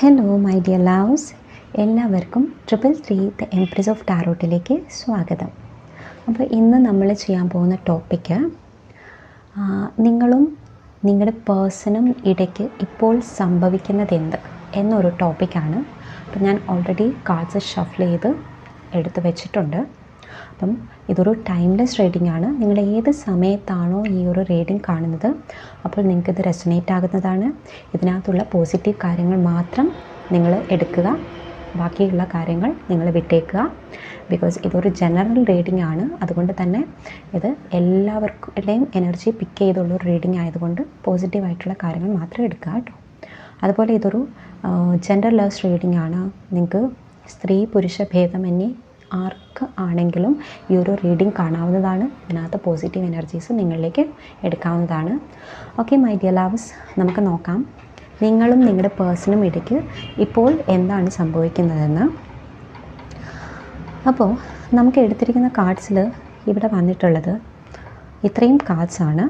Hello my dear loves എല്ലാവർക്കും triple three the empress of ടാറോട്ടിലേക്ക് സ്വാഗതം. അപ്പോൾ ഇന്ന് നമ്മൾ ചെയ്യാൻ പോകുന്ന ടോപ്പിക്ക് നിങ്ങളും നിങ്ങളുടെ പേഴ്സണും ഇടയ്ക്ക് ഇപ്പോൾ സംഭവിക്കുന്നത് എന്ത് എന്നൊരു ടോപ്പിക്കാണ് അപ്പോൾ ഞാൻ ഓൾറെഡി കാർഡ്സ് ഷഫിൾ ചെയ്ത് എടുത്തു വെച്ചിട്ടുണ്ട്. അപ്പം ഇതൊരു ടൈംലെസ് റീഡിംഗ് ആണ്. നിങ്ങൾ ഏത് സമയത്താണോ ഈ ഒരു റീഡിംഗ് കാണുന്നത് അപ്പോൾ നിങ്ങൾക്കിത് റെസനേറ്റ് ആകുന്നതാണ്. ഇതിനകത്തുള്ള പോസിറ്റീവ് കാര്യങ്ങൾ മാത്രം നിങ്ങൾ എടുക്കുക. ബാക്കിയുള്ള കാര്യങ്ങൾ നിങ്ങൾ വിട്ടേക്കുക. ബിക്കോസ് ഇതൊരു ജനറൽ റീഡിംഗ് ആണ്. അതുകൊണ്ട് തന്നെ ഇത് എല്ലാവർക്കുടെയും എനർജി പിക്ക് ചെയ്തുള്ള ഒരു റീഡിംഗ് ആയതുകൊണ്ട് പോസിറ്റീവായിട്ടുള്ള കാര്യങ്ങൾ മാത്രം എടുക്കുക കേട്ടോ. അതുപോലെ ഇതൊരു ജെൻഡർ ലെസ് റീഡിംഗ് ആണ്. നിങ്ങൾക്ക് സ്ത്രീ പുരുഷ ഭേദമന്യേ ആർക്ക് ആണെങ്കിലും ഈ ഒരു റീഡിംഗ് കാണാവുന്നതാണ്. ഇതിനകത്ത് പോസിറ്റീവ് എനർജീസ് നിങ്ങളിലേക്ക് എടുക്കാവുന്നതാണ്. ഓക്കെ മൈ ഡിയർ ലവ്സ് നമുക്ക് നോക്കാം. നിങ്ങളും നിങ്ങളുടെ പേഴ്സണും ഇടയ്ക്ക് ഇപ്പോൾ എന്താണ് സംഭവിക്കുന്നതെന്ന്. അപ്പോൾ നമുക്ക് എടുത്തിരിക്കുന്ന കാർഡ്സിൽ ഇവിടെ വന്നിട്ടുള്ളത് ഇത്രയും കാർഡ്സാണ്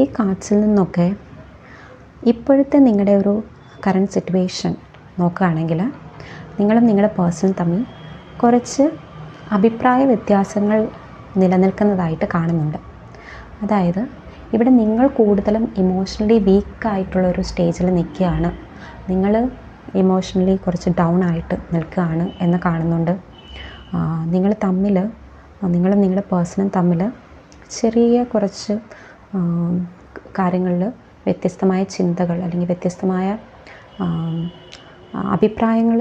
ഈ കാർഡ്സിൽ നിന്നൊക്കെ ഇപ്പോഴത്തെ നിങ്ങളുടെ ഒരു കറണ്ട് സിറ്റുവേഷൻ നോക്കുകയാണെങ്കിൽ നിങ്ങളും നിങ്ങളുടെ പേഴ്സണും തമ്മിൽ കുറച്ച് അഭിപ്രായ വ്യത്യാസങ്ങൾ നിലനിൽക്കുന്നതായിട്ട് കാണുന്നുണ്ട്. അതായത് ഇവിടെ നിങ്ങൾ കൂടുതലും ഇമോഷണലി വീക്കായിട്ടുള്ള ഒരു സ്റ്റേജിൽ നിൽക്കുകയാണ്. നിങ്ങൾ ഇമോഷണലി കുറച്ച് ഡൗൺ ആയിട്ട് നിൽക്കുകയാണ് എന്ന് കാണുന്നുണ്ട്. നിങ്ങൾ തമ്മിൽ നിങ്ങളും നിങ്ങളുടെ പേഴ്സണും തമ്മിൽ ചെറിയ കുറച്ച് കാര്യങ്ങളിൽ വ്യത്യസ്തമായ ചിന്തകൾ അല്ലെങ്കിൽ വ്യത്യസ്തമായ അഭിപ്രായങ്ങൾ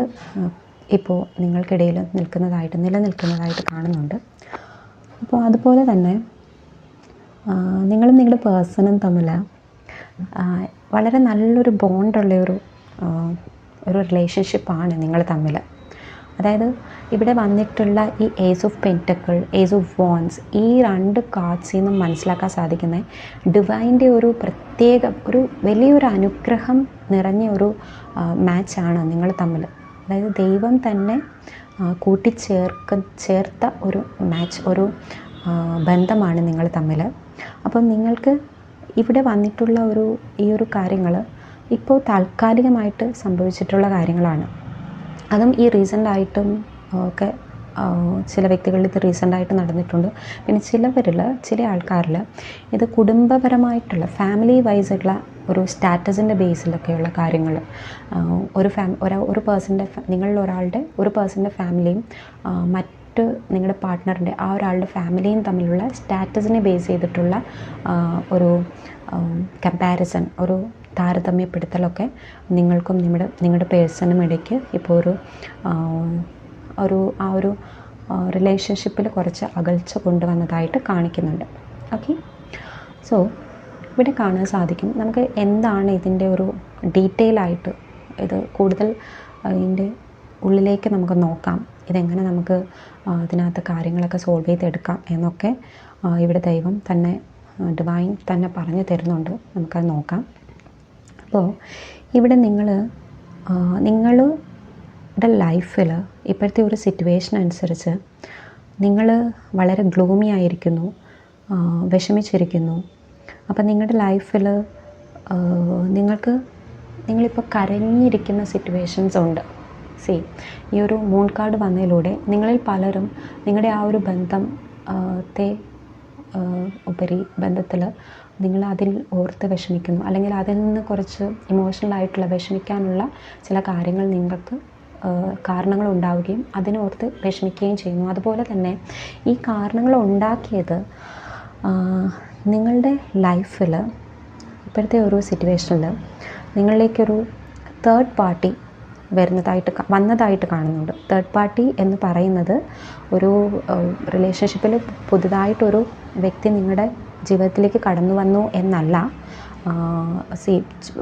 ഇപ്പോൾ നിങ്ങൾക്കിടയിൽ നിൽക്കുന്നതായിട്ട് നിലനിൽക്കുന്നതായിട്ട് കാണുന്നുണ്ട്. അപ്പോൾ അതുപോലെ തന്നെ നിങ്ങളും നിങ്ങളുടെ പേഴ്സണും തമ്മിൽ വളരെ നല്ലൊരു ബോണ്ടുള്ള ഒരു ഒരു റിലേഷൻഷിപ്പാണ് നിങ്ങൾ തമ്മിൽ. അതായത് ഇവിടെ വന്നിട്ടുള്ള ഈ ace of pentacle ace of wands ഈ രണ്ട് കാർഡ്സിൽ നിന്നും മനസ്സിലാക്കാൻ സാധിക്കുന്നത് ഡിവൈന്റെ ഒരു പ്രത്യേക ഒരു വലിയൊരു അനുഗ്രഹം നിറഞ്ഞ ഒരു മാച്ചാണ് നിങ്ങൾ തമ്മിൽ. അതായത് ദൈവം തന്നെ കൂട്ടിച്ചേർക്ക ചേർത്ത ഒരു മാച്ച് ഒരു ബന്ധമാണ് നിങ്ങൾ തമ്മിൽ. അപ്പം നിങ്ങൾക്ക് ഇവിടെ വന്നിട്ടുള്ള ഒരു ഈ ഒരു കാര്യങ്ങൾ ഇപ്പോൾ താൽക്കാലികമായിട്ട് സംഭവിച്ചിട്ടുള്ള കാര്യങ്ങളാണ്. അതും ഈ റീസെന്റായിട്ടും ഒക്കെ ചില വ്യക്തികളിൽ ഇത് റീസെന്റായിട്ട് നടന്നിട്ടുണ്ട്. പിന്നെ ചിലവരിൽ ചില ആൾക്കാരിൽ ഇത് കുടുംബപരമായിട്ടുള്ള ഫാമിലി വൈസുള്ള ഒരു സ്റ്റാറ്റസിന്റെ ബേസിലൊക്കെയുള്ള കാര്യങ്ങൾ. ഒരു ഫാം ഒരു ഒരു പേഴ്സന്റെ നിങ്ങളിൽ ഒരാളുടെ ഒരു പേഴ്സന്റെ ഫാമിലിയും മറ്റ് നിങ്ങളുടെ പാർട്ട്ണറിന്റെ ആ ഒരാളുടെ ഫാമിലിയും തമ്മിലുള്ള സ്റ്റാറ്റസിനെ ബേസ് ചെയ്തിട്ടുള്ള ഒരു കമ്പാരിസൺ ഒരു താരതമ്യപ്പെടുത്തലൊക്കെ നിങ്ങൾക്കും നിങ്ങളുടെ നിങ്ങളുടെ പേഴ്സണും ഇടയ്ക്ക് ഇപ്പോൾ ഒരു ഒരു ആ ഒരു റിലേഷൻഷിപ്പിൽ കുറച്ച് അകൽച്ച കൊണ്ടുവന്നതായിട്ട് കാണിക്കുന്നുണ്ട്. ഓക്കെ? സോ ഇവിടെ കാണാൻ സാധിക്കും. നമുക്ക് എന്താണ് ഇതിന്റെ ഒരു ഡീറ്റെയിൽ ആയിട്ട് ഇത് കൂടുതൽ ഇതിന്റെ ഉള്ളിലേക്ക് നമുക്ക് നോക്കാം. ഇതെങ്ങനെ നമുക്ക് ഇതിനകത്ത് കാര്യങ്ങളൊക്കെ സോൾവ് ചെയ്തെടുക്കാം എന്നൊക്കെ ഇവിടെ ദൈവം തന്നെ ഡിവൈൻ തന്നെ പറഞ്ഞു തരുന്നുണ്ട്. നമുക്കത് നോക്കാം. അപ്പോൾ ഇവിടെ നിങ്ങൾ നിങ്ങളുടെ ലൈഫിൽ ഇപ്പോഴത്തെ ഒരു സിറ്റുവേഷൻ അനുസരിച്ച് നിങ്ങൾ വളരെ ഗ്ലൂമി ആയിരിക്കുന്നു വിഷമിച്ചിരിക്കുന്നു അപ്പം നിങ്ങളുടെ ലൈഫിൽ നിങ്ങൾക്ക് നിങ്ങളിപ്പോൾ കരഞ്ഞിരിക്കുന്ന സിറ്റുവേഷൻസ് ഉണ്ട്. സി ഈ ഒരു മൂൺ കാർഡ് വന്നതിലൂടെ നിങ്ങളിൽ പലരും നിങ്ങളുടെ ആ ഒരു ബന്ധം ത്തെ ഉപരി ബന്ധത്തിൽ നിങ്ങൾ അതിൽ ഓർത്ത് വിഷമിക്കുന്നു. അല്ലെങ്കിൽ അതിൽ നിന്ന് കുറച്ച് ഇമോഷണലായിട്ടുള്ള വിഷമിക്കാനുള്ള ചില കാര്യങ്ങൾ നിങ്ങൾക്ക് കാരണങ്ങൾ ഉണ്ടാവുകയും അതിനോർത്ത് വിഷമിക്കുകയും ചെയ്യുന്നു. അതുപോലെ തന്നെ ഈ കാരണങ്ങൾ ഉണ്ടാക്കിയത് നിങ്ങളുടെ ലൈഫിൽ ഇപ്പോഴത്തെ ഒരു സിറ്റുവേഷനിൽ നിങ്ങളിലേക്കൊരു തേർഡ് പാർട്ടി വരുന്നതായിട്ട് വന്നതായിട്ട് കാണുന്നുണ്ട്. തേർഡ് പാർട്ടി എന്ന് പറയുന്നത് ഒരു റിലേഷൻഷിപ്പിൽ പുതുതായിട്ടൊരു വ്യക്തി നിങ്ങളുടെ ജീവിതത്തിലേക്ക് കടന്നു വന്നു എന്നല്ല. സി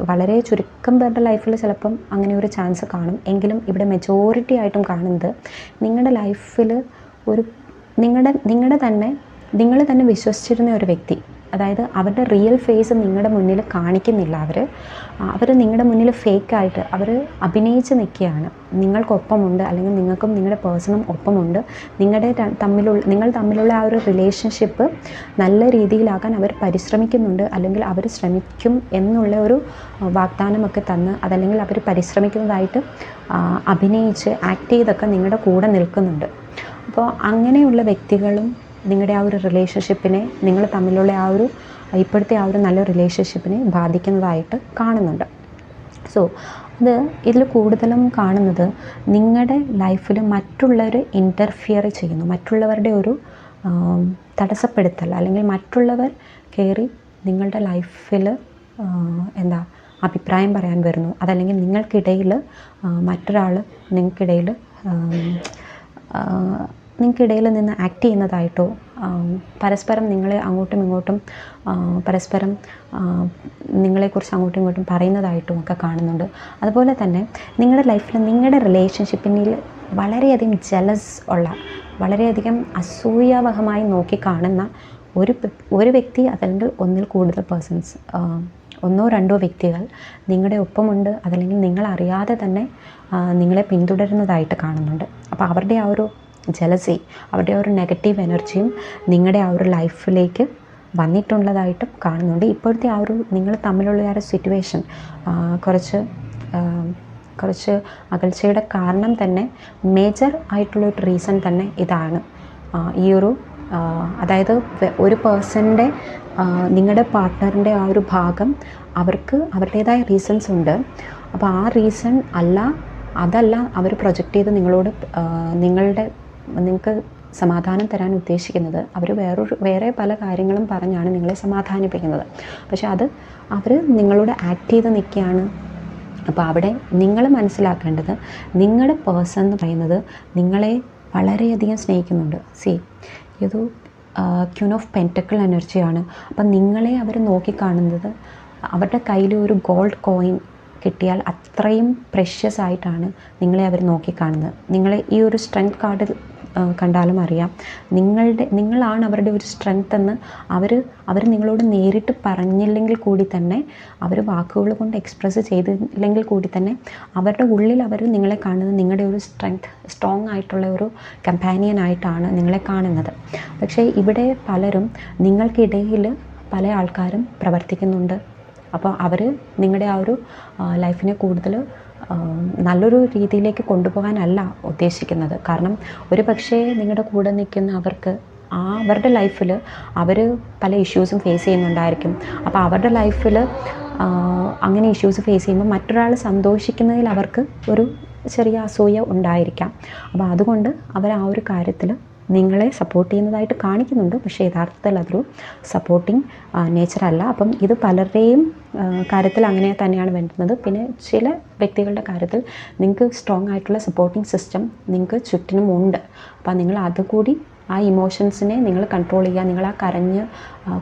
വളരെ ചുരുക്കം പേരുടെ ലൈഫിൽ ചിലപ്പം അങ്ങനെ ഒരു ചാൻസ് കാണും. എങ്കിലും ഇവിടെ മെജോറിറ്റി ആയിട്ടും കാണുന്നത് നിങ്ങളുടെ ലൈഫിൽ ഒരു നിങ്ങളുടെ നിങ്ങളുടെ തന്നെ നിങ്ങൾ തന്നെ വിശ്വസിച്ചിരുന്ന ഒരു വ്യക്തി അതായത് അവരുടെ റിയൽ ഫേസ് നിങ്ങളുടെ മുന്നിൽ കാണിക്കുന്നില്ല അവർ അവർ നിങ്ങളുടെ മുന്നിൽ ഫേക്കായിട്ട് അവർ അഭിനയിച്ച് നിൽക്കുകയാണ്. നിങ്ങൾക്കൊപ്പമുണ്ട് അല്ലെങ്കിൽ നിങ്ങൾക്കും നിങ്ങളുടെ പേഴ്സണും ഒപ്പമുണ്ട്. നിങ്ങളുടെ തമ്മിലുള്ള നിങ്ങൾ തമ്മിലുള്ള ആ ഒരു റിലേഷൻഷിപ്പ് നല്ല രീതിയിലാക്കാൻ അവർ പരിശ്രമിക്കുന്നുണ്ട് അല്ലെങ്കിൽ അവർ ശ്രമിക്കും എന്നുള്ള ഒരു വാഗ്ദാനമൊക്കെ തന്ന് അതല്ലെങ്കിൽ അവർ പരിശ്രമിക്കുന്നതായിട്ട് അഭിനയിച്ച് ആക്ട് ചെയ്തൊക്കെ നിങ്ങളുടെ കൂടെ നിൽക്കുന്നുണ്ട്. അപ്പോൾ അങ്ങനെയുള്ള വ്യക്തികളും നിങ്ങളുടെ ആ ഒരു റിലേഷൻഷിപ്പിനെ നിങ്ങൾ തമ്മിലുള്ള ആ ഒരു ഇപ്പോഴത്തെ ആ ഒരു നല്ല റിലേഷൻഷിപ്പിനെ ബാധിക്കുന്നതായിട്ട് കാണുന്നുണ്ട്. സോ അത് ഇതിൽ കൂടുതലും കാണുന്നത് നിങ്ങളുടെ ലൈഫിൽ മറ്റുള്ളവർ ഇന്റർഫിയർ ചെയ്യുന്നു. മറ്റുള്ളവരുടെ ഒരു തടസ്സപ്പെടുത്തൽ അല്ലെങ്കിൽ മറ്റുള്ളവർ കയറി നിങ്ങളുടെ ലൈഫിൽ എന്താ അഭിപ്രായം പറയാൻ വരുന്നു. അതല്ലെങ്കിൽ നിങ്ങൾക്കിടയിൽ മറ്റൊരാൾ നിങ്ങൾക്കിടയിൽ നിങ്ങൾക്കിടയിൽ നിന്ന് ആക്ട് ചെയ്യുന്നതായിട്ടോ? പരസ്പരം നിങ്ങളെ അങ്ങോട്ടും ഇങ്ങോട്ടും പരസ്പരം നിങ്ങളെക്കുറിച്ച് അങ്ങോട്ടും ഇങ്ങോട്ടും പറയുന്നതായിട്ടും ഒക്കെ കാണുന്നുണ്ട്. അതുപോലെ തന്നെ നിങ്ങളുടെ ലൈഫിൽ നിങ്ങളുടെ റിലേഷൻഷിപ്പിനിൽ വളരെയധികം ജലസ് ഉള്ള വളരെയധികം അസൂയാവഹമായി നോക്കി കാണുന്ന ഒരു ഒരു വ്യക്തി അതല്ലെങ്കിൽ ഒന്നിൽ കൂടുതൽ പേഴ്സൺസ് ഒന്നോ രണ്ടോ വ്യക്തികൾ നിങ്ങളുടെ ഒപ്പമുണ്ട് അതല്ലെങ്കിൽ നിങ്ങളറിയാതെ തന്നെ നിങ്ങളെ പിന്തുടരുന്നതായിട്ട് കാണുന്നുണ്ട്. അപ്പോൾ അവരുടെ ആ ഒരു ജലസി അവരുടെ ഒരു നെഗറ്റീവ് എനർജിയും നിങ്ങളുടെ ആ ഒരു ലൈഫിലേക്ക് വന്നിട്ടുള്ളതായിട്ടും കാണുന്നുണ്ട്. ഇപ്പോഴത്തെ ആ ഒരു നിങ്ങൾ തമ്മിലുള്ള ആ ഒരു സിറ്റുവേഷൻ കുറച്ച് കുറച്ച് അകൽച്ചയുടെ കാരണം തന്നെ മേജർ ആയിട്ടുള്ള ഒരു റീസൺ തന്നെ ഇതാണ്. ഈ ഒരു അതായത് ഒരു പേഴ്സന്റെ നിങ്ങളുടെ പാർട്ട്ണറിന്റെ ആ ഒരു ഭാഗം അവർക്ക് അവരുടേതായ റീസൺസ് ഉണ്ട്. അപ്പോൾ ആ റീസൺ അല്ല അതല്ല അവർ പ്രൊജക്റ്റ് ചെയ്ത് നിങ്ങളോട് നിങ്ങളുടെ നിങ്ങൾക്ക് സമാധാനം തരാൻ ഉദ്ദേശിക്കുന്നത് അവർ വേറൊരു വേറെ പല കാര്യങ്ങളും പറഞ്ഞാണ് നിങ്ങളെ സമാധാനിപ്പിക്കുന്നത്. പക്ഷെ അത് അവർ നിങ്ങളോട് ആക്ട് ചെയ്ത് നിൽക്കുകയാണ്. അപ്പോൾ അവിടെ നിങ്ങൾ മനസ്സിലാക്കേണ്ടത് നിങ്ങളുടെ പേഴ്സൺ എന്ന് പറയുന്നത് നിങ്ങളെ വളരെയധികം സ്നേഹിക്കുന്നുണ്ട്. സി ഇത് ക്യൂൺ ഓഫ് പെന്റക്കിൾ എനർജിയാണ് അപ്പം നിങ്ങളെ അവർ നോക്കിക്കാണുന്നത് അവരുടെ കയ്യിൽ ഒരു ഗോൾഡ് കോയിൻ കിട്ടിയാൽ അത്രയും പ്രഷ്യസ് ആയിട്ടാണ് നിങ്ങളെ അവർ നോക്കിക്കാണുന്നത്. നിങ്ങളെ ഈ ഒരു സ്ട്രെങ്ത് കാർഡിൽ കണ്ടാലും അറിയാം. നിങ്ങളുടെ നിങ്ങളാണ് അവരുടെ ഒരു സ്ട്രെങ്ത് എന്ന് അവർ അവർ നിങ്ങളോട് നേരിട്ട് പറഞ്ഞില്ലെങ്കിൽ കൂടി തന്നെ അവർ വാക്കുകൾ കൊണ്ട് എക്സ്പ്രസ് ചെയ്തില്ലെങ്കിൽ കൂടി തന്നെ അവരുടെ ഉള്ളിൽ അവർ നിങ്ങളെ കാണുന്നത് നിങ്ങളുടെ ഒരു സ്ട്രെങ്ത് സ്ട്രോങ് ആയിട്ടുള്ള ഒരു കമ്പാനിയൻ ആയിട്ടാണ് നിങ്ങളെ കാണുന്നത്. പക്ഷേ ഇവിടെ പലരും നിങ്ങൾക്കിടയിൽ പല ആൾക്കാരും പ്രവർത്തിക്കുന്നുണ്ട്. അപ്പോൾ അവർ നിങ്ങളുടെ ആ ഒരു ലൈഫിനെ കൂടുതൽ നല്ലൊരു രീതിയിലേക്ക് കൊണ്ടുപോകാനല്ല ഉദ്ദേശിക്കുന്നത്. കാരണം ഒരു പക്ഷേ നിങ്ങളുടെ കൂടെ നിൽക്കുന്ന അവർക്ക് ആ അവരുടെ ലൈഫിൽ അവർ പല ഇഷ്യൂസും ഫേസ് ചെയ്യുന്നുണ്ടായിരിക്കും. അപ്പോൾ അവരുടെ ലൈഫിൽ അങ്ങനെ ഇഷ്യൂസ് ഫേസ് ചെയ്യുമ്പോൾ മറ്റൊരാൾ സന്തോഷിക്കുന്നതിൽ അവർക്ക് ഒരു ചെറിയ അസൂയ ഉണ്ടായിരിക്കാം. അപ്പോൾ അതുകൊണ്ട് അവർ ആ ഒരു കാര്യത്തിൽ നിങ്ങളെ സപ്പോർട്ട് ചെയ്യുന്നതായിട്ട് കാണിക്കുന്നുണ്ട്. പക്ഷേ യഥാർത്ഥത്തിൽ അതൊരു സപ്പോർട്ടിങ് നേച്ചറല്ല അപ്പം ഇത് പലരുടെയും കാര്യത്തിൽ അങ്ങനെ തന്നെയാണ് വേണ്ടുന്നത് പിന്നെ ചില വ്യക്തികളുടെ കാര്യത്തിൽ നിങ്ങൾക്ക് സ്ട്രോങ് ആയിട്ടുള്ള സപ്പോർട്ടിങ് സിസ്റ്റം നിങ്ങൾക്ക് ചുറ്റിനും ഉണ്ട്. അപ്പം നിങ്ങൾ അതുകൂടി ആ ഇമോഷൻസിനെ നിങ്ങൾ കൺട്രോൾ ചെയ്യുക. നിങ്ങൾ ആ കരഞ്ഞ്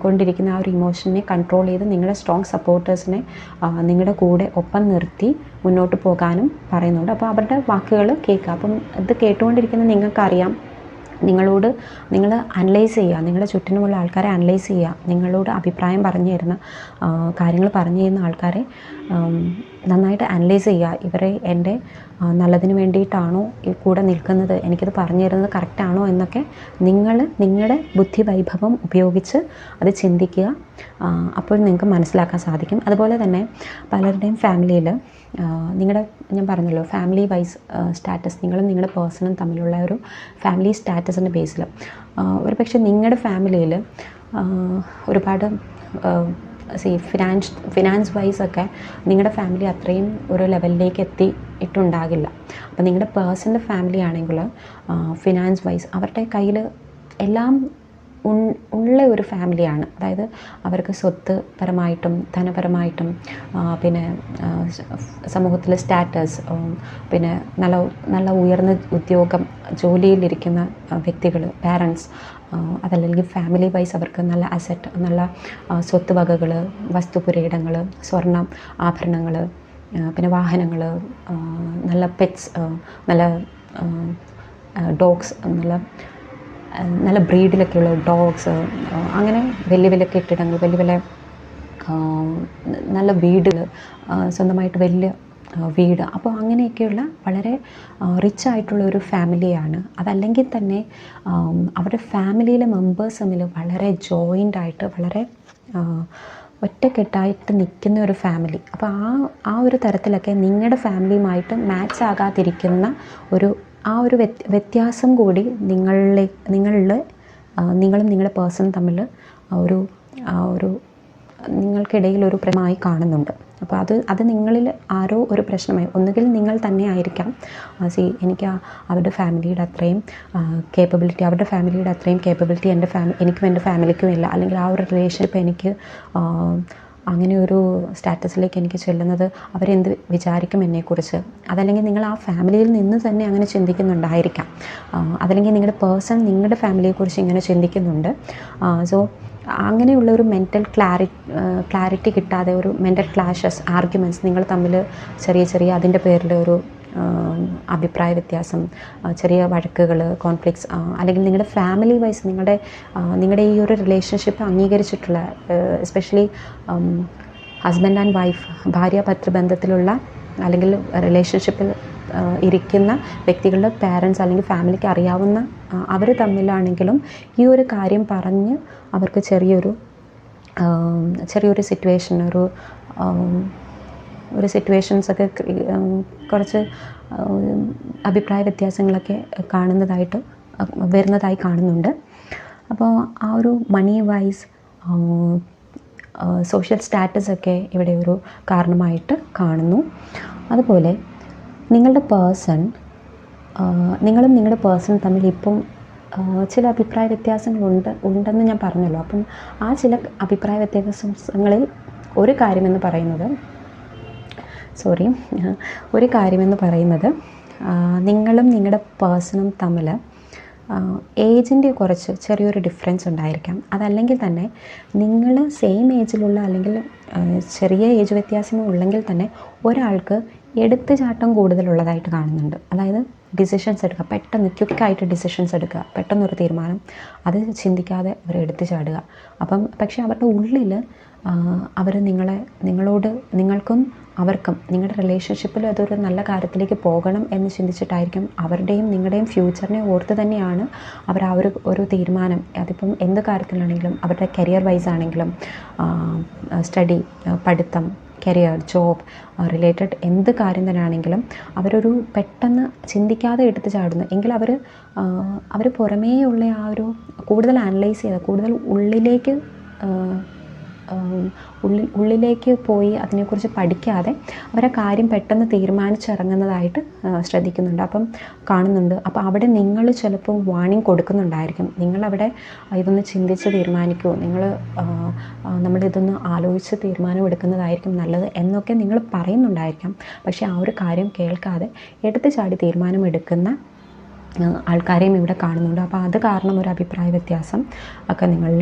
കൊണ്ടിരിക്കുന്ന ആ ഒരു ഇമോഷനെ കൺട്രോൾ ചെയ്ത് നിങ്ങളുടെ സ്ട്രോങ് സപ്പോർട്ടേഴ്സിനെ നിങ്ങളുടെ കൂടെ ഒപ്പം നിർത്തി മുന്നോട്ട് പോകാനും പറയുന്നുണ്ട്. അപ്പോൾ അവരുടെ വാക്കുകൾ കേൾക്കുക. അപ്പം ഇത് കേട്ടുകൊണ്ടിരിക്കുന്ന നിങ്ങൾക്കറിയാം. നിങ്ങളോട് നിങ്ങൾ അനലൈസ് ചെയ്യുക. നിങ്ങളുടെ ചുറ്റിനുമുള്ള ആൾക്കാരെ അനലൈസ് ചെയ്യുക. നിങ്ങളോട് അഭിപ്രായം പറഞ്ഞു തരുന്ന കാര്യങ്ങൾ പറഞ്ഞു തരുന്ന ആൾക്കാരെ നന്നായിട്ട് അനലൈസ് ചെയ്യുക. ഇവരെ എന്റെ നല്ലതിന് വേണ്ടിയിട്ടാണോ കൂടെ നിൽക്കുന്നത്? എനിക്കിത് പറഞ്ഞു തരുന്നത് കറക്റ്റാണോ എന്നൊക്കെ നിങ്ങൾ നിങ്ങളുടെ ബുദ്ധി വൈഭവം ഉപയോഗിച്ച് അത് ചിന്തിക്കുക. അപ്പോൾ നിങ്ങൾക്ക് മനസ്സിലാക്കാൻ സാധിക്കും. അതുപോലെ തന്നെ പലരുടെയും ഫാമിലിയിൽ നിങ്ങളുടെ ഞാൻ പറഞ്ഞല്ലോ ഫാമിലി വൈസ് സ്റ്റാറ്റസ് നിങ്ങളും നിങ്ങളുടെ പേഴ്സണും തമ്മിലുള്ള ഒരു ഫാമിലി സ്റ്റാറ്റസിന്റെ ബേസിൽ ഒരു പക്ഷേ നിങ്ങളുടെ ഫാമിലിയിൽ ഒരുപാട് സി ഫിനാൻസ് ഫിനാൻസ് വൈസ് ഒക്കെ നിങ്ങളുടെ ഫാമിലി അത്രയും ഒരു ലെവലിലേക്ക് എത്തിയിട്ടുണ്ടാകില്ല. അപ്പോൾ നിങ്ങളുടെ പേഴ്സന്റെ ഫാമിലി ആണെങ്കിൽ ഫിനാൻസ് വൈസ് അവരുടെ കയ്യിൽ എല്ലാം ഉള്ള ഒരു ഫാമിലിയാണ് അതായത് അവർക്ക് സ്വത്ത് പരമായിട്ടും ധനപരമായിട്ടും പിന്നെ സമൂഹത്തിലെ സ്റ്റാറ്റസ് പിന്നെ നല്ല നല്ല ഉയർന്ന ഉദ്യോഗം ജോലിയിലിരിക്കുന്ന വ്യക്തികൾ പാരൻസ് അതല്ലെങ്കിൽ ഫാമിലി വൈസ് അവർക്ക് നല്ല അസറ്റ് നല്ല സ്വത്ത് വകകൾ വസ്തുപുരയിടങ്ങൾ സ്വർണം ആഭരണങ്ങൾ പിന്നെ വാഹനങ്ങൾ നല്ല പെറ്റ്സ് നല്ല ഡോഗ്സ് നല്ല നല്ല ബ്രീഡിലൊക്കെയുള്ള ഡോഗ്സ് അങ്ങനെ വലിയ വലിയ കെട്ടിടങ്ങൾ വലിയ വലിയ നല്ല വീടുകൾ സ്വന്തമായിട്ട് വലിയ വീട്. അപ്പോൾ അങ്ങനെയൊക്കെയുള്ള വളരെ റിച്ച് ആയിട്ടുള്ള ഒരു ഫാമിലിയാണ് അതല്ലെങ്കിൽ തന്നെ അവരുടെ ഫാമിലിയിലെ മെമ്പേഴ്സ് തമ്മിൽ വളരെ ജോയിന്റ് ആയിട്ട് വളരെ ഒറ്റക്കെട്ടായിട്ട് നിൽക്കുന്ന ഒരു ഫാമിലി അപ്പോൾ ആ ആ ഒരു തരത്തിലൊക്കെ നിങ്ങളുടെ ഫാമിലിയുമായിട്ട് മാച്ച് ആകാതിരിക്കുന്ന ഒരു ആ ഒരു വ്യത്യ- വ്യത്യാസം കൂടി നിങ്ങളിലെ നിങ്ങളിൽ നിങ്ങളും നിങ്ങളുടെ പേഴ്സൺ തമ്മിൽ ഒരു ആ ഒരു നിങ്ങൾക്കിടയിൽ ഒരു പ്രമായി കാണുന്നുണ്ട്. അപ്പോൾ അത് അത് നിങ്ങളിൽ ആരോ ഒരു പ്രശ്നമായി ഒന്നുകിൽ നിങ്ങൾ തന്നെ ആയിരിക്കാം. സി എനിക്ക് അവരുടെ ഫാമിലിയുടെ അത്രയും കേപ്പബിലിറ്റി അവരുടെ ഫാമിലിയുടെ അത്രയും കേപ്പബിലിറ്റി എന്റെ ഫാമി എനിക്കും എന്റെ ഫാമിലിക്കും ഇല്ല. അല്ലെങ്കിൽ ആ ഒരു റിലേഷൻഷിപ്പ് എനിക്ക് അങ്ങനെ ഒരു സ്റ്റാറ്റസിലേക്ക് എനിക്ക് ചെല്ലുന്നത് അവരെന്ത് വിചാരിക്കും എന്നെക്കുറിച്ച്. അതല്ലെങ്കിൽ നിങ്ങൾ ആ ഫാമിലിയിൽ നിന്ന് തന്നെ അങ്ങനെ ചിന്തിക്കുന്നുണ്ടായിരിക്കാം. അതല്ലെങ്കിൽ നിങ്ങളുടെ പേഴ്സൺ നിങ്ങളുടെ ഫാമിലിയെക്കുറിച്ച് ഇങ്ങനെ ചിന്തിക്കുന്നുണ്ട്. സോ അങ്ങനെയുള്ള ഒരു മെന്റൽ ക്ലാരി ക്ലാരിറ്റി കിട്ടാതെ ഒരു മെന്റൽ ക്ലാഷസ് ആർഗ്യുമെന്റ്സ് നിങ്ങൾ തമ്മിൽ ചെറിയ ചെറിയ അതിന്റെ പേരിൽ ഒരു അഭിപ്രായ വ്യത്യാസം ചെറിയ വഴക്കുകൾ കോൺഫ്ലിക്ട്സ് അല്ലെങ്കിൽ നിങ്ങളുടെ ഫാമിലി വൈസ് നിങ്ങളുടെ നിങ്ങളുടെ ഈ ഒരു റിലേഷൻഷിപ്പ് അംഗീകരിച്ചിട്ടുള്ള എസ്പെഷ്യലി ഹസ്ബൻഡ് ആൻഡ് വൈഫ് ഭാര്യ പത്രബന്ധത്തിലുള്ള അല്ലെങ്കിൽ റിലേഷൻഷിപ്പിൽ ഇരിക്കുന്ന വ്യക്തികളുടെ പാരൻസ് അല്ലെങ്കിൽ ഫാമിലിക്ക് അറിയാവുന്ന അവർ തമ്മിലാണെങ്കിലും ഈ ഒരു കാര്യം പറഞ്ഞ് അവർക്ക് ചെറിയൊരു ചെറിയൊരു സിറ്റുവേഷൻ ഒരു ഒരു സിറ്റുവേഷൻസൊക്കെ കുറച്ച് അഭിപ്രായ വ്യത്യാസങ്ങളൊക്കെ കാണുന്നതായിട്ട് വരുന്നതായി കാണുന്നുണ്ട്. അപ്പോൾ ആ ഒരു മണി വൈസ് സോഷ്യൽ സ്റ്റാറ്റസൊക്കെ ഇവിടെ ഒരു കാരണമായിട്ട് കാണുന്നു. അതുപോലെ നിങ്ങളുടെ പേഴ്സൺ നിങ്ങളും നിങ്ങളുടെ പേഴ്സൺ തമ്മിൽ ഇപ്പം ചില അഭിപ്രായ വ്യത്യാസങ്ങളുണ്ട് ഉണ്ടെന്ന് ഞാൻ പറഞ്ഞല്ലോ. അപ്പം ആ ചില അഭിപ്രായ വ്യത്യാസങ്ങളിൽ ഒരു കാര്യമെന്ന് പറയുന്നത് സോറി ഒരു കാര്യമെന്ന് പറയുന്നത് നിങ്ങളും നിങ്ങളുടെ പേഴ്സണും തമ്മിൽ ഏജിന്റെ കുറച്ച് ചെറിയൊരു ഡിഫറൻസ് ഉണ്ടായിരിക്കാം. അതല്ലെങ്കിൽ തന്നെ നിങ്ങൾ സെയിം ഏജിലുള്ള അല്ലെങ്കിൽ ചെറിയ ഏജ് വ്യത്യാസങ്ങൾ ഉള്ളെങ്കിൽ തന്നെ ഒരാൾക്ക് എടുത്തുചാട്ടം കൂടുതലുള്ളതായിട്ട് കാണുന്നുണ്ട്. അതായത് ഡിസിഷൻസ് എടുക്കുക. പെട്ടെന്ന് ക്വിക്കായിട്ട് ഡിസിഷൻസ് എടുക്കുക. പെട്ടെന്നൊരു തീരുമാനം. അത് ചിന്തിക്കാതെ അവർ എടുത്തു ചാടുക അപ്പം പക്ഷേ അവരുടെ ഉള്ളിൽ അവർ നിങ്ങളെ നിങ്ങളോട് നിങ്ങൾക്കും അവർക്കും നിങ്ങളുടെ റിലേഷൻഷിപ്പിൽ അതൊരു നല്ല കാര്യത്തിലേക്ക് പോകണം എന്ന് ചിന്തിച്ചിട്ടായിരിക്കും അവരുടെയും നിങ്ങളുടെയും ഫ്യൂച്ചറിനെ ഓർത്ത് തന്നെയാണ് അവർ ആ ഒരു ഒരു തീരുമാനം. അതിപ്പം എന്ത് കാര്യത്തിലാണെങ്കിലും അവരുടെ കരിയർ വൈസ് ആണെങ്കിലും സ്റ്റഡി പഠിത്തം കരിയർ ജോബ് റിലേറ്റഡ് എന്ത് കാര്യം തന്നെ ആണെങ്കിലും അവരൊരു പെട്ടെന്ന് ചിന്തിക്കാതെ എടുത്ത് ചാടുന്നു. എങ്കിൽ അവർ അവർ പുറമേയുള്ള ആ ഒരു കൂടുതൽ അനലൈസ് ചെയ്ത് കൂടുതൽ ഉള്ളിലേക്ക് ഉള്ളിൽ ഉള്ളിലേക്ക് പോയി അതിനെക്കുറിച്ച് പഠിക്കാതെ അവരെ കാര്യം പെട്ടെന്ന് തീരുമാനിച്ചിറങ്ങുന്നതായിട്ട് ശ്രദ്ധിക്കുന്നുണ്ട്. അപ്പം കാണുന്നുണ്ട്. അപ്പോൾ അവിടെ നിങ്ങൾ ചിലപ്പോൾ വാണിംഗ് കൊടുക്കുന്നുണ്ടായിരിക്കും. നിങ്ങളവിടെ ഇതൊന്ന് ചിന്തിച്ച് തീരുമാനിക്കുമോ നിങ്ങൾ നമ്മളിതൊന്ന് ആലോചിച്ച് തീരുമാനം എടുക്കുന്നതായിരിക്കും നല്ലത് എന്നൊക്കെ നിങ്ങൾ പറയുന്നുണ്ടായിരിക്കാം. പക്ഷേ ആ ഒരു കാര്യം കേൾക്കാതെ എടുത്തു ചാടി തീരുമാനം എടുക്കുന്ന ആൾക്കാരെയും ഇവിടെ കാണുന്നുണ്ട്. അപ്പോൾ അത് കാരണം ഒരു അഭിപ്രായ വ്യത്യാസം ഒക്കെ നിങ്ങളിൽ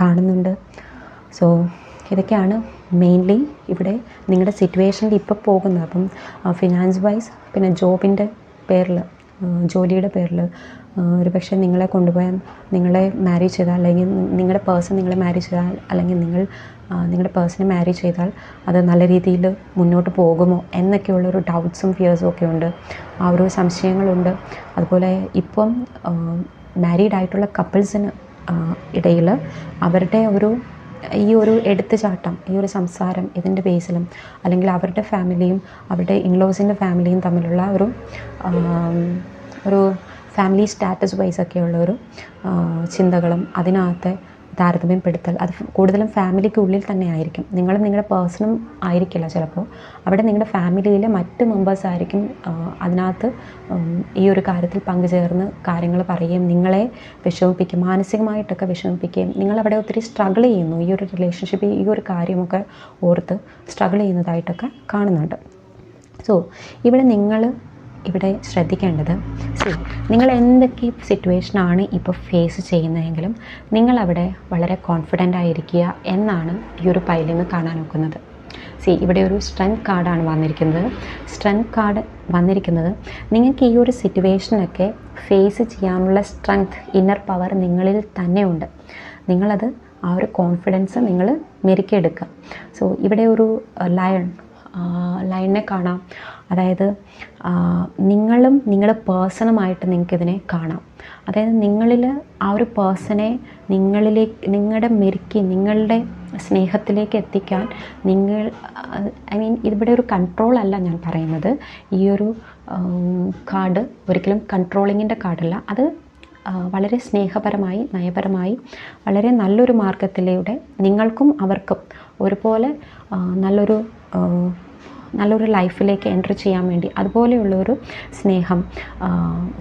കാണുന്നുണ്ട്. സോ ഇതൊക്കെയാണ് മെയിൻലി ഇവിടെ നിങ്ങളുടെ സിറ്റുവേഷനിൽ ഇപ്പോൾ പോകുന്നത്. അപ്പം ഫിനാൻസ് വൈസ് പിന്നെ ജോബിന്റെ പേരിൽ ജോലിയുടെ പേരിൽ ഒരു പക്ഷേ നിങ്ങളെ കൊണ്ടുപോയാൽ നിങ്ങളെ മാരേജ് ചെയ്താൽ അല്ലെങ്കിൽ നിങ്ങളുടെ പേഴ്സൺ നിങ്ങളെ മാരേജ് ചെയ്താൽ അല്ലെങ്കിൽ നിങ്ങൾ നിങ്ങളുടെ പേഴ്സണെ മാരേജ് ചെയ്താൽ അത് നല്ല രീതിയിൽ മുന്നോട്ട് പോകുമോ എന്നൊക്കെയുള്ളൊരു ഡൗട്ട്സും ഫിയേഴ്സും ഒക്കെ ഉണ്ട്. ആ ഒരു സംശയങ്ങളുണ്ട്. അതുപോലെ ഇപ്പം മാരീഡ് ആയിട്ടുള്ള കപ്പിൾസിന് ഇടയിൽ അവരുടെ ഒരു ഈ ഒരു എടുത്തുചാട്ടം ഈ ഒരു സംസാരം ഇതിന്റെ ബേസിലും അല്ലെങ്കിൽ അവരുടെ ഫാമിലിയും അവരുടെ ഇൻലോസിന്റെ ഫാമിലിയും തമ്മിലുള്ള ഒരു ഒരു ഫാമിലി സ്റ്റാറ്റസ് വൈസ് ഒക്കെയുള്ള ഒരു ചിന്തകളും അതിനകത്തെ താരതമ്യപ്പെടുത്തൽ. അത് കൂടുതലും ഫാമിലിക്കുള്ളിൽ തന്നെ ആയിരിക്കും. നിങ്ങളും നിങ്ങളുടെ പേഴ്സണും ആയിരിക്കില്ല ചിലപ്പോൾ. അവിടെ നിങ്ങളുടെ ഫാമിലിയിലെ മറ്റ് മെമ്പേഴ്സ് ആയിരിക്കും അതിനകത്ത് ഈ ഒരു കാര്യത്തിൽ പങ്കുചേർന്ന് കാര്യങ്ങൾ പറയുകയും നിങ്ങളെ വിഷമിപ്പിക്കും മാനസികമായിട്ടൊക്കെ വിഷമിപ്പിക്കുകയും നിങ്ങളവിടെ ഒത്തിരി സ്ട്രഗിൾ ചെയ്യുന്നു. ഈ ഒരു റിലേഷൻഷിപ്പ് ഈ ഒരു കാര്യമൊക്കെ ഓർത്ത് സ്ട്രഗിൾ ചെയ്യുന്നതായിട്ടൊക്കെ കാണുന്നുണ്ട്. സോ ഇവിടെ നിങ്ങൾ ഇവിടെ ശ്രദ്ധിക്കേണ്ടത് സി നിങ്ങൾ എന്തൊക്കെ സിറ്റുവേഷനാണ് ഇപ്പോൾ ഫേസ് ചെയ്യുന്നതെങ്കിലും നിങ്ങളവിടെ വളരെ കോൺഫിഡന്റ് ആയിരിക്കുക എന്നാണ് ഈ ഒരു പൈലിൽ നിന്ന് കാണാൻ നോക്കുന്നത് സി ഇവിടെ ഒരു സ്ട്രെങ്ത് കാർഡാണ് വന്നിരിക്കുന്നത്. സ്ട്രെങ്ത് കാർഡ് വന്നിരിക്കുന്നത് നിങ്ങൾക്ക് ഈ ഒരു സിറ്റുവേഷനൊക്കെ ഫേസ് ചെയ്യാനുള്ള സ്ട്രെങ്ത് ഇന്നർ പവർ നിങ്ങളിൽ തന്നെയുണ്ട് നിങ്ങളത് ആ ഒരു കോൺഫിഡൻസ് നിങ്ങൾ മെരുക്കിയെടുക്കുക. സോ ഇവിടെ ഒരു ലയൺ ലൈനിനെ കാണാം. അതായത് നിങ്ങളും നിങ്ങളുടെ പേഴ്സണുമായിട്ട് നിങ്ങൾക്കിതിനെ കാണാം. അതായത് നിങ്ങളിൽ ആ ഒരു പേഴ്സണെ നിങ്ങളിലേക്ക് നിങ്ങളുടെ മെരുക്കി നിങ്ങളുടെ സ്നേഹത്തിലേക്ക് എത്തിക്കാൻ നിങ്ങൾ ഐ മീൻ ഇവിടെ ഒരു കൺട്രോൾ അല്ല ഞാൻ പറയുന്നത്. ഈ ഒരു കാർഡ് ഒരിക്കലും കൺട്രോളിങ്ങിന്റെ കാർഡല്ല അത് വളരെ സ്നേഹപരമായി നയപരമായി വളരെ നല്ലൊരു മാർഗത്തിലൂടെ നിങ്ങൾക്കും അവർക്കും ഒരുപോലെ നല്ലൊരു നല്ലൊരു ലൈഫിലേക്ക് എന്റർ ചെയ്യാൻ വേണ്ടി അതുപോലെയുള്ളൊരു സ്നേഹം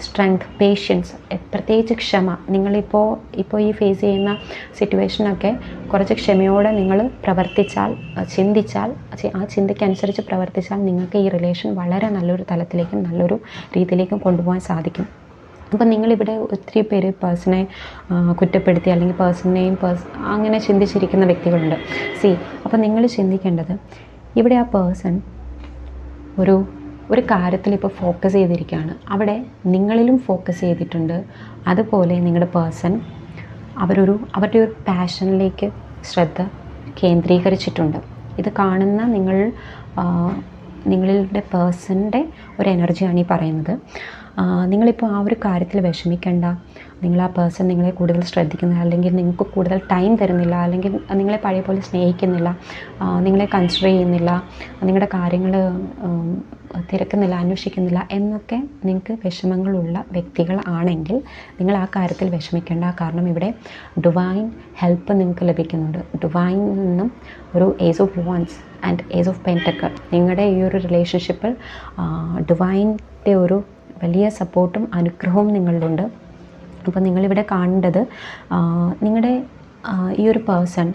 സ്ട്രെങ്ത് പേഷ്യൻസ് പ്രത്യേകിച്ച് ക്ഷമ. നിങ്ങളിപ്പോൾ ഇപ്പോൾ ഈ ഫേസ് ചെയ്യുന്ന സിറ്റുവേഷനൊക്കെ കുറച്ച് ക്ഷമയോടെ നിങ്ങൾ പ്രവർത്തിച്ചാൽ ചിന്തിച്ചാൽ ആ ചിന്തയ്ക്കനുസരിച്ച് പ്രവർത്തിച്ചാൽ നിങ്ങൾക്ക് ഈ റിലേഷൻ വളരെ നല്ലൊരു തലത്തിലേക്കും നല്ലൊരു രീതിയിലേക്കും കൊണ്ടുപോകാൻ സാധിക്കും. അപ്പം നിങ്ങളിവിടെ ഒത്തിരി പേര് പേഴ്സണെ കുറ്റപ്പെടുത്തി അല്ലെങ്കിൽ പേഴ്സണിനെയും പേഴ്സ് അങ്ങനെ ചിന്തിച്ചിരിക്കുന്ന വ്യക്തികളുണ്ട്. സി അപ്പം നിങ്ങൾ ചിന്തിക്കേണ്ടത് ഇവിടെ ആ പേഴ്സൺ ഒരു ഒരു കാര്യത്തിൽ ഇപ്പോൾ ഫോക്കസ് ചെയ്തിരിക്കുകയാണ്. അവിടെ നിങ്ങളിലും ഫോക്കസ് ചെയ്തിട്ടുണ്ട്. അതുപോലെ നിങ്ങളുടെ പേഴ്സൺ അവരൊരു അവരുടെ ഒരു പാഷനിലേക്ക് ശ്രദ്ധ കേന്ദ്രീകരിച്ചിട്ടുണ്ട്. ഇത് കാണുന്ന നിങ്ങൾ നിങ്ങളുടെ പേഴ്സണിന്റെ ഒരു എനർജിയാണ് ഈ പറയുന്നത്. നിങ്ങളിപ്പോൾ ആ ഒരു കാര്യത്തിൽ വിഷമിക്കേണ്ട. നിങ്ങൾ ആ പേഴ്സൺ നിങ്ങളെ കൂടുതൽ ശ്രദ്ധിക്കുന്നില്ല അല്ലെങ്കിൽ നിങ്ങൾക്ക് കൂടുതൽ ടൈം തരുന്നില്ല അല്ലെങ്കിൽ നിങ്ങളെ പഴയ പോലെ സ്നേഹിക്കുന്നില്ല നിങ്ങളെ കൺസിഡർ ചെയ്യുന്നില്ല നിങ്ങളുടെ കാര്യങ്ങൾ തിരക്കുന്നില്ല അന്വേഷിക്കുന്നില്ല എന്നൊക്കെ നിങ്ങൾക്ക് വിഷമങ്ങളുള്ള വ്യക്തികൾ ആണെങ്കിൽ നിങ്ങൾ ആ കാര്യത്തിൽ വിഷമിക്കേണ്ട കാരണം ഇവിടെ ഡിവൈൻ ഹെൽപ്പ് നിങ്ങൾക്ക് ലഭിക്കുന്നുണ്ട്. ഡിവൈനിൽ നിന്നും ഒരു ace of wands and ace of pentacle നിങ്ങളുടെ ഈ ഒരു റിലേഷൻഷിപ്പിൽ ഡിവൈന്റെ ഒരു വലിയ സപ്പോർട്ടും അനുഗ്രഹവും നിങ്ങളിലുണ്ട് അപ്പോൾ നിങ്ങളിവിടെ കാണേണ്ടത് നിങ്ങളുടെ ഈ ഒരു പേഴ്സൺ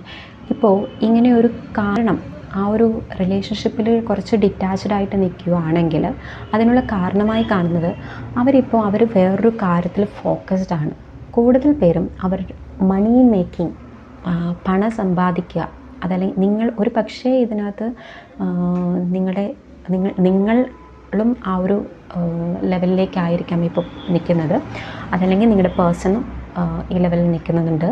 ഇപ്പോൾ ഇങ്ങനെ ഒരു കാരണം ആ ഒരു റിലേഷൻഷിപ്പിൽ കുറച്ച് ഡിറ്റാച്ച്ഡ് ആയിട്ട് നിൽക്കുകയാണെങ്കിൽ അതിനുള്ള കാരണമായി കാണുന്നത് അവരിപ്പോൾ അവർ വേറൊരു കാര്യത്തിൽ ഫോക്കസ്ഡ് ആണ്. കൂടുതൽ പേരും അവർ മണി മേക്കിംഗ് പണം സമ്പാദിക്കുക അതല്ലെങ്കിൽ നിങ്ങൾ ഒരു പക്ഷേ ഇതിനകത്ത് നിങ്ങളുടെ നിങ്ങൾ നിങ്ങൾ നിങ്ങളും ആ ഒരു ലെവലിലേക്കായിരിക്കാം ഇപ്പോൾ നിൽക്കുന്നത്. അതല്ലെങ്കിൽ നിങ്ങളുടെ പേഴ്സണും ഈ ലെവലിൽ നിൽക്കുന്നുണ്ട്.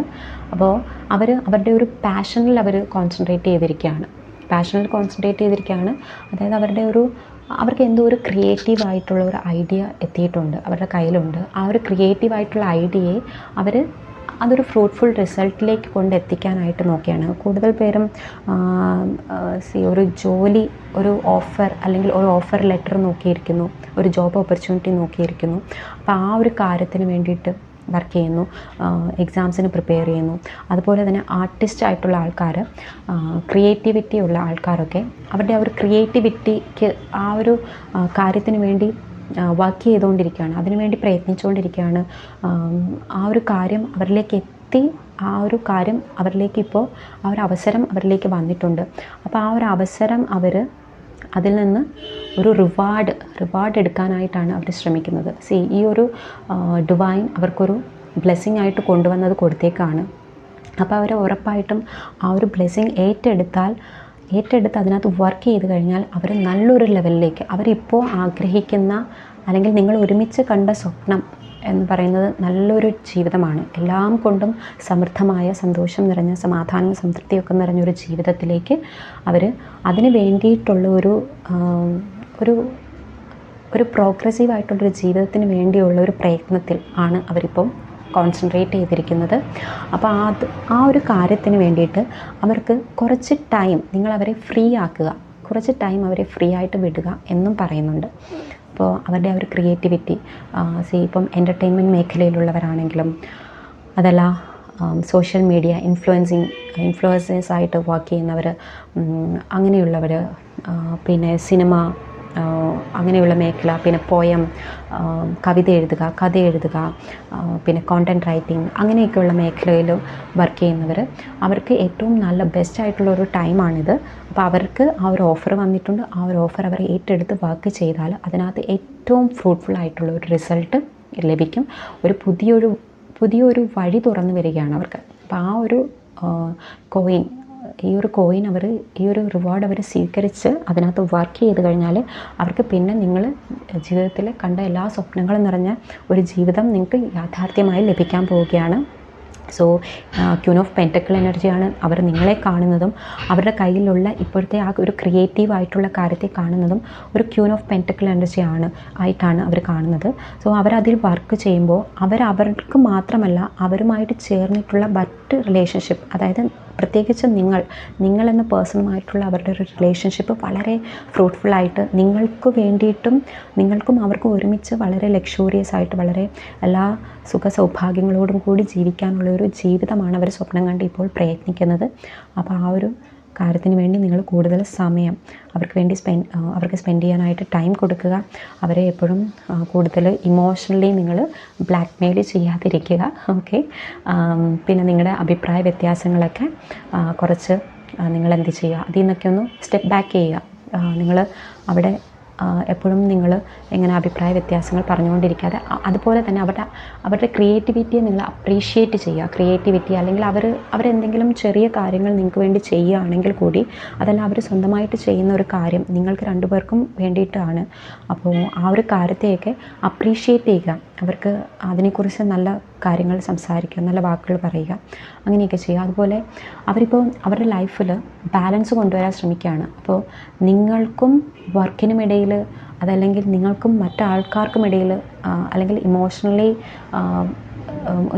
അപ്പോൾ അവർ അവരുടെ ഒരു പാഷനിൽ അവർ കോൺസെൻട്രേറ്റ് ചെയ്തിരിക്കുകയാണ്. പാഷനിൽ കോൺസെൻട്രേറ്റ് ചെയ്തിരിക്കുകയാണ്. അതായത് അവരുടെ ഒരു അവർക്ക് എന്തോ ഒരു ക്രിയേറ്റീവ് ആയിട്ടുള്ള ഒരു ഐഡിയ എത്തിയിട്ടുണ്ട്. അവരുടെ കയ്യിലുണ്ട്. ആ ഒരു ക്രിയേറ്റീവ് ആയിട്ടുള്ള ഐഡിയയെ അവർ അതൊരു ഫ്രൂട്ട്ഫുൾ റിസൾട്ടിലേക്ക് കൊണ്ടെത്തിക്കാനായിട്ട് നോക്കിയാണ്. കൂടുതൽ പേരും സി ഒരു ജോലി ഒരു ഓഫർ അല്ലെങ്കിൽ ഒരു ഓഫർ ലെറ്റർ നോക്കിയിരിക്കുന്നു ഒരു ജോബ് ഓപ്പർച്യൂണിറ്റി നോക്കിയിരിക്കുന്നു. അപ്പോൾ ആ ഒരു കാര്യത്തിന് വേണ്ടിയിട്ട് വർക്ക് ചെയ്യുന്നു എക്സാംസിന് പ്രിപ്പയർ ചെയ്യുന്നു. അതുപോലെ തന്നെ ആർട്ടിസ്റ്റ് ആയിട്ടുള്ള ആൾക്കാർ ക്രിയേറ്റിവിറ്റി ഉള്ള ആൾക്കാരൊക്കെ അവരുടെ ആ ഒരു ക്രിയേറ്റിവിറ്റിക്ക് ആ ഒരു കാര്യത്തിന് വേണ്ടി വർക്ക് ചെയ്തുകൊണ്ടിരിക്കുകയാണ്. അതിനുവേണ്ടി പ്രയത്നിച്ചുകൊണ്ടിരിക്കുകയാണ്. ആ ഒരു കാര്യം അവരിലേക്ക് എത്തി ആ ഒരു കാര്യം അവരിലേക്ക് ഇപ്പോൾ ആ ഒരു അവസരം അവരിലേക്ക് വന്നിട്ടുണ്ട്. അപ്പോൾ ആ ഒരു അവസരം അവർ അതിൽ നിന്ന് ഒരു റിവാർഡ് റിവാർഡ് എടുക്കാനായിട്ടാണ് അവർ ശ്രമിക്കുന്നത്. സി ഈ ഒരു ഡിവൈൻ അവർക്കൊരു ബ്ലെസ്സിങ് ആയിട്ട് കൊണ്ടുവന്നത് കൊടുത്തേക്കാണ്. അപ്പോൾ അവർ ഉറപ്പായിട്ടും ആ ഒരു ബ്ലെസ്സിങ് ഏറ്റെടുത്താൽ ഏറ്റെടുത്ത് അതിനകത്ത് വർക്ക് ചെയ്ത് കഴിഞ്ഞാൽ അവർ നല്ലൊരു ലെവലിലേക്ക് അവരിപ്പോൾ ആഗ്രഹിക്കുന്ന അല്ലെങ്കിൽ നിങ്ങൾ ഒരുമിച്ച് കണ്ട സ്വപ്നം എന്ന് പറയുന്നത് നല്ലൊരു ജീവിതമാണ്. എല്ലാം കൊണ്ടും സമൃദ്ധമായ സന്തോഷം നിറഞ്ഞ സമാധാനവും സംതൃപ്തിയൊക്കെ നിറഞ്ഞൊരു ജീവിതത്തിലേക്ക് അവർ അതിന് വേണ്ടിയിട്ടുള്ള ഒരു ഒരു ഒരു പ്രോഗ്രസീവായിട്ടുള്ളൊരു ജീവിതത്തിന് വേണ്ടിയുള്ള ഒരു പ്രയത്നത്തിൽ ആണ് അവരിപ്പം കോൺസെൻട്രേറ്റ് ചെയ്തിരിക്കുന്നത്. അപ്പോൾ അത് ആ ഒരു കാര്യത്തിന് വേണ്ടിയിട്ട് അവർക്ക് കുറച്ച് ടൈം നിങ്ങൾ അവരെ ഫ്രീ ആക്കുക കുറച്ച് ടൈം അവരെ ഫ്രീ ആയിട്ട് വിടുക എന്നും പറയുന്നുണ്ട്. അപ്പോൾ അവരുടെ ആ ഒരു ക്രിയേറ്റിവിറ്റി സി ഇപ്പം എന്റർടൈൻമെന്റ് മേഖലയിലുള്ളവരാണെങ്കിലും അതല്ല സോഷ്യൽ മീഡിയ ഇൻഫ്ലുവൻസിങ് ഇൻഫ്ലുവൻസേഴ്സ് ആയിട്ട് വർക്ക് ചെയ്യുന്നവർ അങ്ങനെയുള്ളവർ പിന്നെ സിനിമ അങ്ങനെയുള്ള മേഖല പിന്നെ പോയം കവിത എഴുതുക കഥ എഴുതുക പിന്നെ കോണ്ടന്റ് റൈറ്റിംഗ് അങ്ങനെയൊക്കെയുള്ള മേഖലയിൽ വർക്ക് ചെയ്യുന്നവർ അവർക്ക് ഏറ്റവും നല്ല ബെസ്റ്റ് ആയിട്ടുള്ള ഒരു ടൈമാണിത് അപ്പോൾ അവർക്ക് ആ ഒരു ഓഫർ വന്നിട്ടുണ്ട്. ആ ഒരു ഓഫർ അവർ ഏറ്റെടുത്ത് വർക്ക് ചെയ്താൽ അതിനകത്ത് ഏറ്റവും ഫ്രൂട്ട്ഫുൾ ആയിട്ടുള്ള ഒരു റിസൾട്ട് ലഭിക്കും. ഒരു പുതിയൊരു പുതിയൊരു വഴി തുറന്നു വരികയാണ് അവർക്ക്. അപ്പോൾ ആ ഒരു കോയിൻ ഈ ഒരു കോയിൻ അവർ ഈ ഒരു റിവാർഡ് അവർ സ്വീകരിച്ച് അതിനകത്ത് വർക്ക് ചെയ്ത് കഴിഞ്ഞാൽ അവർക്ക് പിന്നെ നിങ്ങൾ ജീവിതത്തിൽ കണ്ട എല്ലാ സ്വപ്നങ്ങളും നിറഞ്ഞ ഒരു ജീവിതം നിങ്ങൾക്ക് യാഥാർത്ഥ്യമായി ലഭിക്കാൻ പോവുകയാണ്. സോ ക്യൂൺ ഓഫ് പെന്റക്കിൾ എനർജിയാണ് അവർ നിങ്ങളെ കാണുന്നതും അവരുടെ കയ്യിലുള്ള ഇപ്പോഴത്തെ ആ ഒരു ക്രിയേറ്റീവ് ആയിട്ടുള്ള കാര്യത്തെ കാണുന്നതും ഒരു ക്യൂൺ ഓഫ് പെന്റക്കിൾ എനർജിയാണ് ആയിട്ടാണ് അവർ കാണുന്നത്. സോ അവരതിൽ വർക്ക് ചെയ്യുമ്പോൾ അവർ അവർക്ക് മാത്രമല്ല അവരുമായിട്ട് ചേർന്നിട്ടുള്ള മറ്റ് റിലേഷൻഷിപ്പ് അതായത് പ്രത്യേകിച്ച് നിങ്ങൾ നിങ്ങളെന്ന പേഴ്സണുമായിട്ടുള്ള അവരുടെ ഒരു റിലേഷൻഷിപ്പ് വളരെ ഫ്രൂട്ട്ഫുള്ളായിട്ട് നിങ്ങൾക്ക് വേണ്ടിയിട്ടും നിങ്ങൾക്കും അവർക്കും ഒരുമിച്ച് വളരെ ലക്ഷൂറിയസ് ആയിട്ട് വളരെ എല്ലാ സുഖ സൗഭാഗ്യങ്ങളോടും കൂടി ജീവിക്കാനുള്ള ഒരു ജീവിതമാണ് അവർ സ്വപ്നം കണ്ട് ഇപ്പോൾ പ്രയത്നിക്കുന്നത്. അപ്പോൾ ആ ഒരു കാര്യത്തിന് വേണ്ടി നിങ്ങൾ കൂടുതൽ സമയം അവർക്ക് വേണ്ടി സ്പെൻഡ് അവർക്ക് സ്പെൻഡ് ചെയ്യാനായിട്ട് ടൈം കൊടുക്കുക. അവരെ എപ്പോഴും കൂടുതൽ ഇമോഷണലി നിങ്ങൾ ബ്ലാക്ക് മെയിൽ ചെയ്യാതിരിക്കുക ഓക്കെ പിന്നെ നിങ്ങളുടെ അഭിപ്രായ വ്യത്യാസങ്ങളൊക്കെ കുറച്ച് നിങ്ങൾ എന്ത് ചെയ്യുക? അതിൽ നിന്നൊക്കെ ഒന്ന് സ്റ്റെപ്പ് ബാക്ക് ചെയ്യുക. നിങ്ങൾ അവിടെ എപ്പോഴും നിങ്ങൾ ഇങ്ങനെ അഭിപ്രായ വ്യത്യാസങ്ങൾ പറഞ്ഞുകൊണ്ടിരിക്കാതെ അതുപോലെ തന്നെ അവരുടെ അവരുടെ ക്രിയേറ്റിവിറ്റിയെ നിങ്ങൾ അപ്രീഷിയേറ്റ് ചെയ്യുക. ക്രിയേറ്റിവിറ്റി അല്ലെങ്കിൽ അവർ അവരെന്തെങ്കിലും ചെറിയ കാര്യങ്ങൾ നിങ്ങൾക്ക് വേണ്ടി ചെയ്യുകയാണെങ്കിൽ കൂടി അതല്ല അവർ സ്വന്തമായിട്ട് ചെയ്യുന്ന ഒരു കാര്യം നിങ്ങൾക്ക് രണ്ടുപേർക്കും വേണ്ടിയിട്ടാണ്. അപ്പോൾ ആ ഒരു കാര്യത്തെയൊക്കെ അപ്രീഷിയേറ്റ് ചെയ്യുക. അവർക്ക് അതിനെക്കുറിച്ച് നല്ല കാര്യങ്ങൾ സംസാരിക്കുക നല്ല വാക്കുകൾ പറയുക അങ്ങനെയൊക്കെ ചെയ്യുക. അതുപോലെ അവരിപ്പോൾ അവരുടെ ലൈഫിൽ ബാലൻസ് കൊണ്ടുവരാൻ ശ്രമിക്കുകയാണ്. അപ്പോൾ നിങ്ങൾക്കും വർക്കിനും വർക്കിനുമിടയിൽ അതല്ലെങ്കിൽ നിങ്ങൾക്കും മറ്റാൾക്കാർക്കും ഇടയിൽ അല്ലെങ്കിൽ ഇമോഷണലി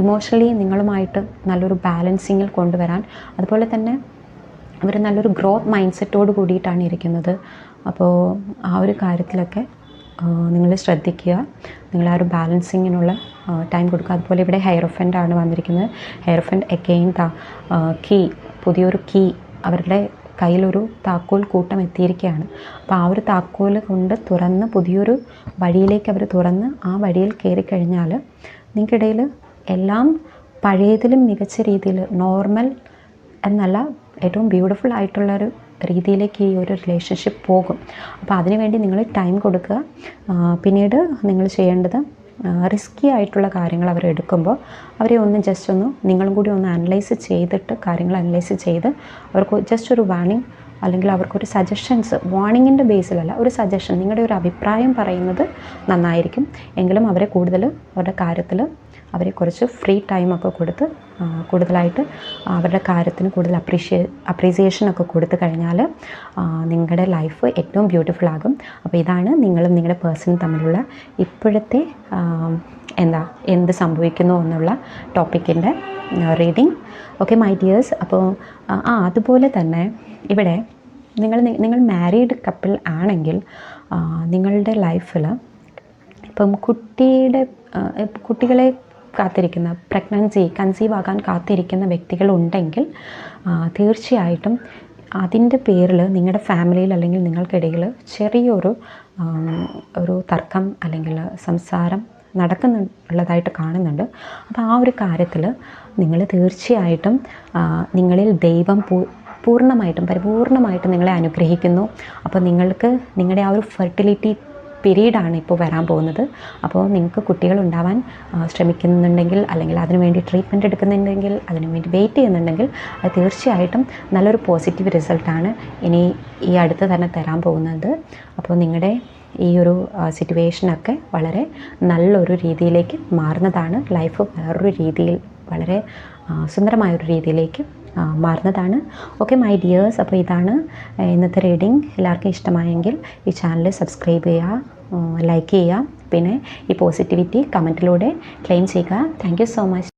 ഇമോഷണലി നിങ്ങളുമായിട്ട് നല്ലൊരു ബാലൻസിങ്ങിൽ കൊണ്ടുവരാൻ. അതുപോലെ തന്നെ അവർ നല്ലൊരു ഗ്രോത്ത് മൈൻഡ് സെറ്റോട് കൂടിയിട്ടാണ് ഇരിക്കുന്നത്. അപ്പോൾ ആ ഒരു കാര്യത്തിലൊക്കെ നിങ്ങൾ ശ്രദ്ധിക്കുക. നിങ്ങൾ ആ ഒരു ബാലൻസിങ്ങിനുള്ള ടൈം കൊടുക്കുക. അതുപോലെ ഇവിടെ ഹെയർ ഒഫൻഡ് ആണ് വന്നിരിക്കുന്നത്. ഹെയർ ഒഫൻഡ് എഗെയിൻ താ കീ പുതിയൊരു കീ അവരുടെ കയ്യിലൊരു താക്കോൽ കൂട്ടം എത്തിയിരിക്കുകയാണ്. അപ്പോൾ ആ ഒരു താക്കോൽ കൊണ്ട് തുറന്ന് പുതിയൊരു വഴിയിലേക്ക് അവർ തുറന്ന് ആ വഴിയിൽ കയറി കഴിഞ്ഞാൽ നിങ്ങൾക്കിടയിൽ എല്ലാം പഴയതിലും മികച്ച രീതിയിൽ നോർമൽ എന്നല്ല ഏറ്റവും ബ്യൂട്ടിഫുൾ ആയിട്ടുള്ളൊരു രീതിയിലേക്ക് ഈ ഒരു റിലേഷൻഷിപ്പ് പോകും. അപ്പോൾ അതിനുവേണ്ടി നിങ്ങൾ ടൈം കൊടുക്കുക. പിന്നീട് നിങ്ങൾ ചെയ്യേണ്ടത് റിസ്കി ആയിട്ടുള്ള കാര്യങ്ങൾ അവർ എടുക്കുമ്പോൾ അവരെ ഒന്ന് ജസ്റ്റ് ഒന്ന് നിങ്ങളും കൂടി ഒന്ന് അനലൈസ് ചെയ്തിട്ട് കാര്യങ്ങൾ അനലൈസ് ചെയ്ത് അവർക്ക് ജസ്റ്റ് ഒരു വാണിംഗ് അല്ലെങ്കിൽ അവർക്കൊരു സജഷൻസ് വാണിങ്ങിന്റെ ബേസിലല്ല ഒരു സജഷൻ നിങ്ങളുടെ ഒരു അഭിപ്രായം പറയുന്നത് നന്നായിരിക്കും. എങ്കിലും അവരെ കൂടുതൽ അവരുടെ കാര്യത്തിൽ അവരെ കുറച്ച് ഫ്രീ ടൈമൊക്കെ കൊടുത്ത് കൂടുതലായിട്ട് അവരുടെ കാര്യത്തിന് കൂടുതൽ അപ്രീഷിയേ അപ്രീസിയേഷനൊക്കെ കൊടുത്തു കഴിഞ്ഞാൽ നിങ്ങളുടെ ലൈഫ് ഏറ്റവും ബ്യൂട്ടിഫുൾ ആകും. അപ്പോൾ ഇതാണ് നിങ്ങളും നിങ്ങളുടെ പേഴ്സണും തമ്മിലുള്ള ഇപ്പോഴത്തെ എന്താ എന്ത് സംഭവിക്കുന്നു എന്നുള്ള ടോപ്പിക്കിന്റെ റീഡിങ് ഓക്കെ മൈ ഡിയേഴ്സ് അപ്പോൾ ആ, അതുപോലെ തന്നെ ഇവിടെ നിങ്ങൾ നിങ്ങൾ മാരീഡ് കപ്പിൾ ആണെങ്കിൽ നിങ്ങളുടെ ലൈഫിൽ ഇപ്പം കുട്ടിയുടെ കുട്ടികളെ കാത്തിരിക്കുന്ന പ്രഗ്നൻസി കൺസീവ് ആകാൻ കാത്തിരിക്കുന്ന വ്യക്തികൾ ഉണ്ടെങ്കിൽ തീർച്ചയായിട്ടും അതിന്റെ പേരിൽ നിങ്ങളുടെ ഫാമിലിയിൽ അല്ലെങ്കിൽ നിങ്ങൾക്കിടയിൽ ചെറിയൊരു ഒരു തർക്കം അല്ലെങ്കിൽ സംസാരം നടക്കുന്നുള്ളതായിട്ട് കാണുന്നുണ്ട്. അപ്പോൾ ആ ഒരു കാര്യത്തിൽ നിങ്ങൾ തീർച്ചയായിട്ടും നിങ്ങളിൽ ദൈവം പൂർണമായിട്ടും പരിപൂർണമായിട്ടും നിങ്ങളെ അനുഗ്രഹിക്കുന്നു. അപ്പോൾ നിങ്ങൾക്ക് നിങ്ങളുടെ ആ ഒരു ഫെർട്ടിലിറ്റി പീരീഡാണ് ഇപ്പോൾ വരാൻ പോകുന്നത്. അപ്പോൾ നിങ്ങൾക്ക് കുട്ടികൾ ഉണ്ടാവാൻ ശ്രമിക്കുന്നുണ്ടെങ്കിൽ അല്ലെങ്കിൽ അതിനു വേണ്ടി ട്രീറ്റ്മെന്റ് എടുക്കുന്നുണ്ടെങ്കിൽ അതിനു വേണ്ടി വെയിറ്റ് ചെയ്യുന്നുണ്ടെങ്കിൽ അത് തീർച്ചയായിട്ടും നല്ലൊരു പോസിറ്റീവ് റിസൾട്ടാണ് ഇനി ഈ അടുത്ത് തന്നെ തരാൻ പോകുന്നത്. അപ്പോൾ നിങ്ങളുടെ ഈ ഒരു സിറ്റുവേഷനൊക്കെ വളരെ നല്ലൊരു രീതിയിലേക്ക് മാറുന്നതാണ്. ലൈഫ് വേറൊരു രീതിയിൽ വളരെ സുന്ദരമായൊരു രീതിയിലേക്ക് മാറുന്നതാണ്. ഓക്കെ മൈ ഡിയേഴ്സ് അപ്പോൾ ഇതാണ് ഇന്നത്തെ റീഡിങ് എല്ലാവർക്കും ഇഷ്ടമായെങ്കിൽ ഈ ചാനൽ സബ്സ്ക്രൈബ് ചെയ്യുക ലൈക്ക് ചെയ്യുക പിന്നെ ഈ പോസിറ്റിവിറ്റി കമന്റിലൂടെ ക്ലെയിം ചെയ്യുക. Thank so much